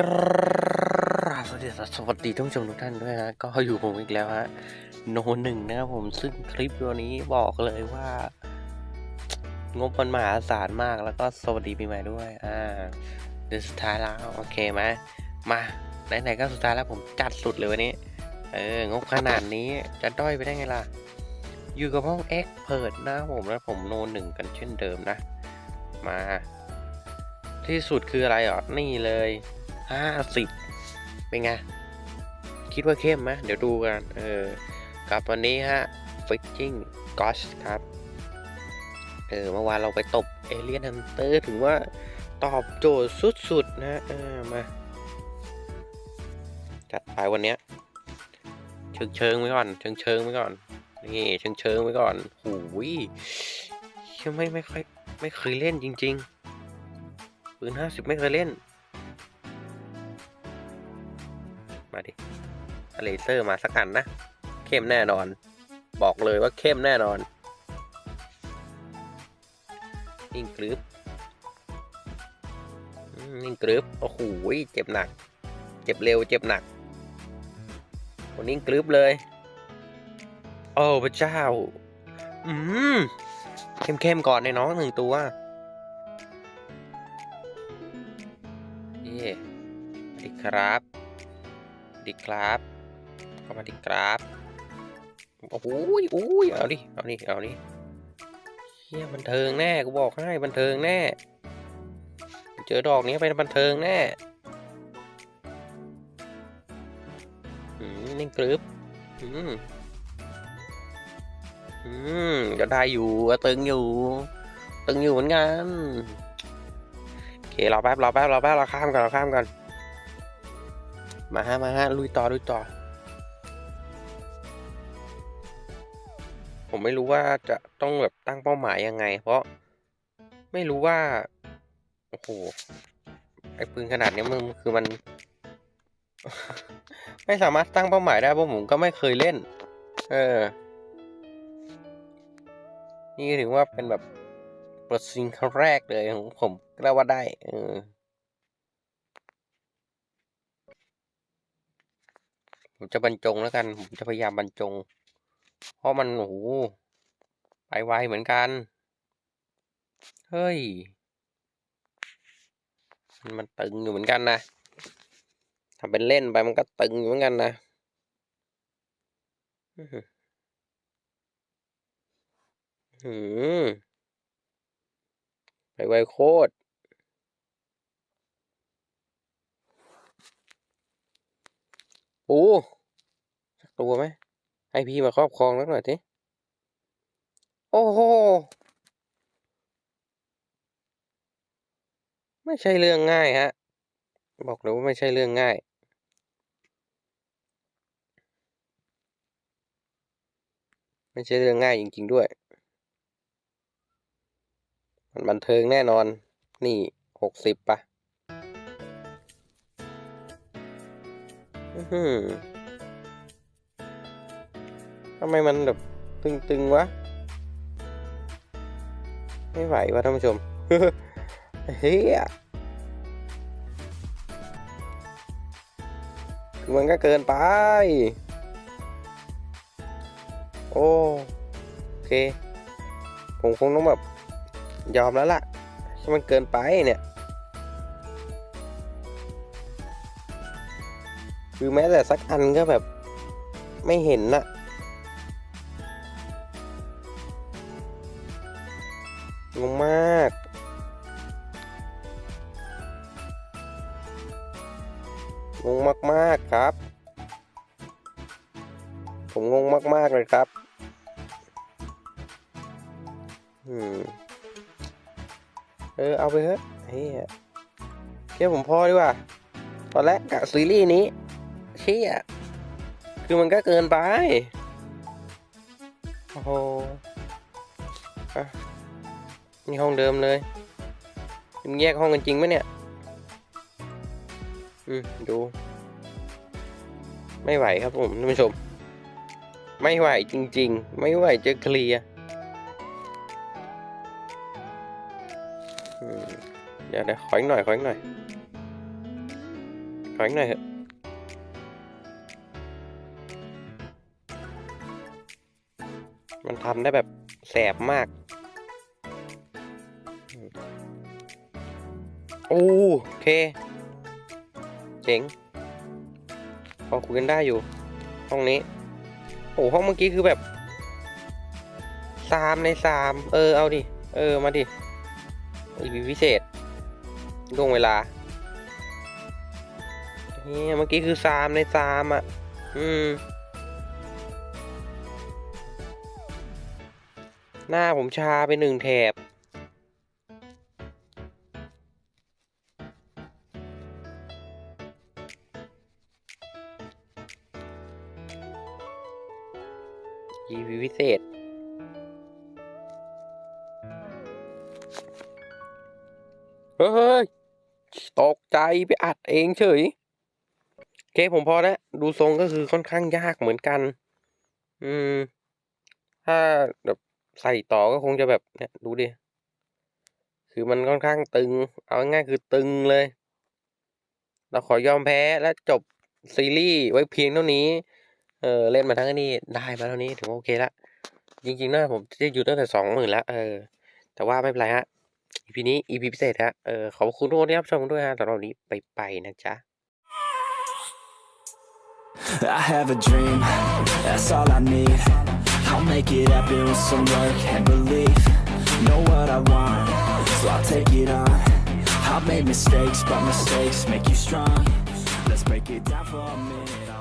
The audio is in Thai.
กราบสวัสดีสวัสดีท่านผู้ชมทุกท่านด้วยฮะก็อยู่ผมอีกแล้วฮะโนหนึ่งนะครับผมซึ่งคลิปตัวนี้บอกเลยว่า งบมันมหาศาลมากแล้วก็สวัสดีปีใหม่ด้วยอ่าเดือนสุดท้ายแล้วโอเคไหมมาไหนๆก็สุดท้ายแล้วผมจัดสุดเลยวันนี้ เอองบขนาดนี้จะด้อยไปได้ไงล่ะ อยู่กับห้อง X เพิดนะผมแล้วผมโนหนึ่งกันเช่นเดิมนะ มาที่สุดคืออะไรอะนี่เลย ห้าสิบเป็นไง คิดว่าเข้มไหมเดี๋ยวดูกัน เออกับวันนี้ฮะ Fishing Ghost ครับ เออเมื่อวานเราไปตบเอเลียนฮันเตอร์ถึงว่าตอบโจทย์สุดๆ นะเออมา จัดไปวันเนี้ย เชิงเชิงไว้ก่อน เชิงเชิงไว้ก่อน นี่เชิงเชิงไว้ก่อนหูยยังไม่ไม่ค่อยไม่เคยเล่นจริง ๆ ปืนห้าสิบไม่เคยเล่น มาดิเลเซอร์มาสักอันนะ เข้มแน่นอน บอกเลยว่าเข้มแน่นอน นิ่งกรึบนิ่งกรึบโอ้โหเจ็บหนัก เจ็บเร็วเจ็บหนักคนนิ่งกรึบเลย โอ้พระเจ้า อืมเข้มๆก่อนในน้องหนึ่งตัวนี่ดีครับ ดีครับเข้ามาดีครับโอ้โหยอุ้ยเอาดิเอาดิเอาดิเฮียบันเทิงแน่กูบอกให้บันเทิงแน่ เจอดอกนี้เป็นบันเทิงแน่อืมนิ่งกรึบอืมอืมก็ได้อยู่ตึงอยู่ ตึงอยู่เหมือนกันโอเครอแป๊บรอแป๊บรอแป๊บเราข้ามก่อนเราข้ามก่อน มาฮะมาฮะลุยต่อลุยต่อ ผมไม่รู้ว่าจะต้องแบบตั้งเป้าหมายยังไง เพราะไม่รู้ว่า โอ้โหไอ้ปืนขนาดนี้มันคือมัน ไม่สามารถตั้งเป้าหมายได้เพราะผมก็ไม่เคยเล่น เออ นี่ถือว่าเป็นแบบเปิดซิงครั้งแรกเลยของผมก็ว่าได้ เออ ผมจะบรรจงแล้วกัน ผมจะพยายามบรรจง เพราะมันโอ้โหไปไวเหมือนกัน เฮ้ย มันตึงอยู่เหมือนกันนะทำเป็นเล่นไปมันก็ตึงอยู่เหมือนกันนะหือหือไปไวโคตร ปูสักตัวไหมให้พี่มาครอบครองแล้วหน่อยสิโอ้โห ไม่ใช่เรื่องง่ายฮะ บอกเลยว่าไม่ใช่เรื่องง่าย ไม่ใช่เรื่องง่ายจริง ๆด้วย มันบันเทิงแน่นอน นี่หกสิบปะ ทำไมมันแบบตึงๆวะ ไม่ไหววะท่านผู้ชม เฮียมันก็เกินไป โอ้โอเค ผมคงต้องแบบ ยอมแล้วล่ะมันเกินไปเนี่ย คือแม้แต่สักอันก็แบบไม่เห็นนะงงมาก งงมาก ๆ ครับ ผมงงมาก ๆ เลยครับ อืม เออ เอาไปเถอะเฮียเชื่ผมพอดีกว่า ตอนแรกกับซีรีส์นี้ เชี่ยคือมันก็เกินไป โอ้โหอะนี่ห้องเดิมเลยมึงแยกห้องกันจริงไหมเนี่ย อืมดู ไม่ไหวครับผมท่านผู้ชม ไม่ไหวจริง ๆ ไม่ไหวจะเคลียร์อืมเดี๋ยวเดี๋ยวขออีกหน่อยขออีกหน่อยขออีกหน่อยเถอะ มันทำได้แบบแสบมากโอ้โอเค เจ๋งพอคุยกันได้อยู่ ห้องนี้ โอ้ห้องเมื่อกี้คือแบบสามในสามเออ เอาดิ เออ มาดิอีพีพิเศษล่วงเวลาเนี่ยเมื่อกี้คือสามในสามอะ อืม หน้าผมชาไปหนึ่งแถบ EP พิเศษ เฮ้ย ตกใจไปอัดเองเฉยโอเคผมพอแล้วดูทรงก็คือค่อนข้างยากเหมือนกัน อืม ถ้าแบบ ใส่ต่อก็คงจะแบบเนี่ยดูดิ คือมันค่อนข้างตึง เอาง่ายคือตึงเลย เราขอยอมแพ้และจบซีรีส์ไว้เพียงเท่านี้ เออเล่นมาทั้งนี้ได้มาเท่านี้ถือว่าโอเคละจริงๆนะผมจะหยุดตั้งแต่สองหมื่นล้วเออ แต่ว่าไม่เป็นไรฮะ EP นี้ EP พิเศษฮะเออขอบคุณทุกคนที่รับชมด้วยฮะสำหรับนนี้ไปไปนะจ๊ะ I have a dream, that's all I need. I'll make it happen with some work and belief. Know what I want, so I'll take it on. I've made mistakes, but mistakes make you strong. Let's break it down for a minute.